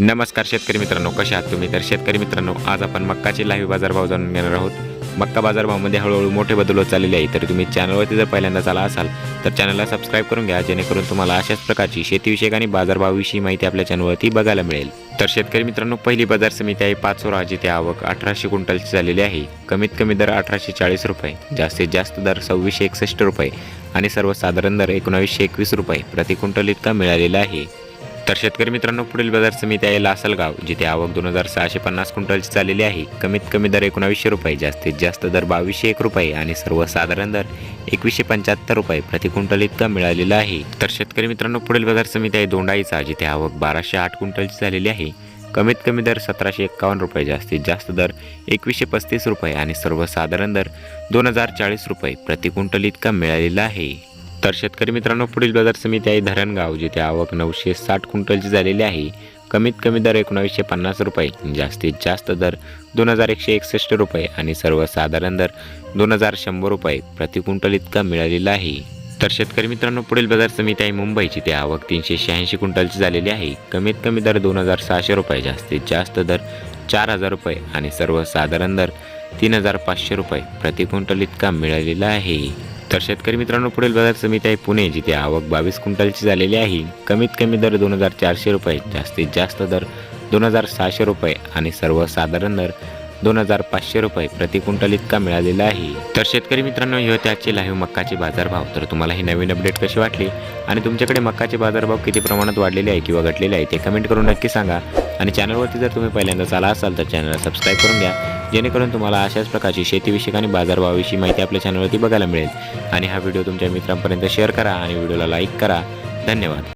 नमस्कार शेतकरी मित्रांनो कसे आहात तुम्ही? तर शेतकरी मित्रांनो आज आपण मक्काचे लाईव्ह बाजारभाव जाणून घेणार आहोत. मक्का बाजारभावामध्ये हळूहळू मोठे बदल होत चाललेले आहे तर तुम्ही चॅनलवरती जर पहिल्यांदा आला असाल तर चॅनलला सबस्क्राईब करून घ्या जेणेकरून तुम्हाला अशाच प्रकारची शेतीविषयक आणि बाजारभावाविषयी माहिती आपल्या चॅनलवरती बघायला मिळेल. तर शेतकरी मित्रांनो पहिली बाजार समिती आहे पाचोरा जिथे आवक अठराशे क्विंटलची झालेली आहे. कमीत कमी दर अठराशे चाळीस रुपये जास्तीत जास्त दर सव्वीसशे एकसष्ट रुपये आणि सर्वसाधारण दर एकोणावीसशे एकवीस रुपये प्रति क्विंटल इतका मिळालेला आहे. तर शेतकरी मित्रांनो पुढील बाजार समिती आहे लासलगाव जिथे आवक दोन हजार सहाशे पन्नास क्विंटलची चाललेली आहे. कमीत कमी दर एकोणावीसशे रुपये जास्तीत जास्त दर बावीसशे एक रुपये आणि सर्वसाधारण दर एकवीसशे पंच्याहत्तर रुपये प्रति क्विंटल इतका मिळालेला आहे. तर शेतकरी मित्रांनो पुढील बाजार समिती आहे दोंडाईचा जिथे आवक बाराशे आठ क्विंटलची झालेली आहे. कमीत कमी दर सतराशे एक्कावन्न रुपये जास्तीत जास्त दर एकवीसशे पस्तीस रुपये आणि सर्वसाधारण दर दोन हजार चाळीस रुपये प्रति क्विंटल इतका मिळालेला आहे. तर शेतकरी मित्रांनो पुढील बाजार समिती आहे धरणगाव जिथे आवक नऊशे साठ क्विंटलची झालेली आहे. कमीत कमी दर एकोणावीसशे पन्नास रुपये जास्तीत जास्त दर दोन हजार एकशे एकसष्ट रुपये आणि सर्वसाधारण दर दोन हजार शंभर रुपये प्रति क्विंटल इतका मिळालेला आहे. तर शेतकरी मित्रांनो पुढील बाजार समिती आहे मुंबईची ते आवक तीनशे शहाऐंशी क्विंटलची झालेली आहे. कमीत कमी दर दोन हजार सहाशे रुपये जास्तीत जास्त दर चार हजार रुपये आणि सर्वसाधारण दर तीन हजार पाचशे रुपये प्रति क्विंटल इतका मिळालेला आहे. तर शेतकरी मित्रांनो पुढील बाजार समिती आहे पुणे जिथे आवक बावीस क्विंटलची झालेली आहे. कमीत कमी दर दोन हजार चारशे रुपये जास्तीत जास्त दर दोन हजार सहाशे रुपये आणि सर्वसाधारण दर दोन हजार पाचशे रुपये प्रति क्विंटल इतका मिळालेला आहे. तर शेतकरी मित्रांनो हे होते आजचे लाईव्ह मक्काचे बाजारभाव. तर तुम्हाला ही नवीन अपडेट कशी वाटली आणि तुमच्याकडे मक्काचे बाजारभाव किती प्रमाणात वाढलेले आहे किंवा घटलेले आहे ते कमेंट करून नक्की सांगा. आणि चॅनलवरती जर तुम्ही पहिल्यांदा आला असाल तर चॅनलला सबस्क्राईब करून घ्या. जेणेकरून तुम्हाला अशाच प्रकारची शेतीविषयक आणि बाजारभावाविषयी माहिती आपल्या चॅनलवरती बघायला मिळेल. आणि हा व्हिडिओ तुमच्या मित्रांपर्यंत शेअर करा आणि व्हिडिओला लाईक करा. धन्यवाद.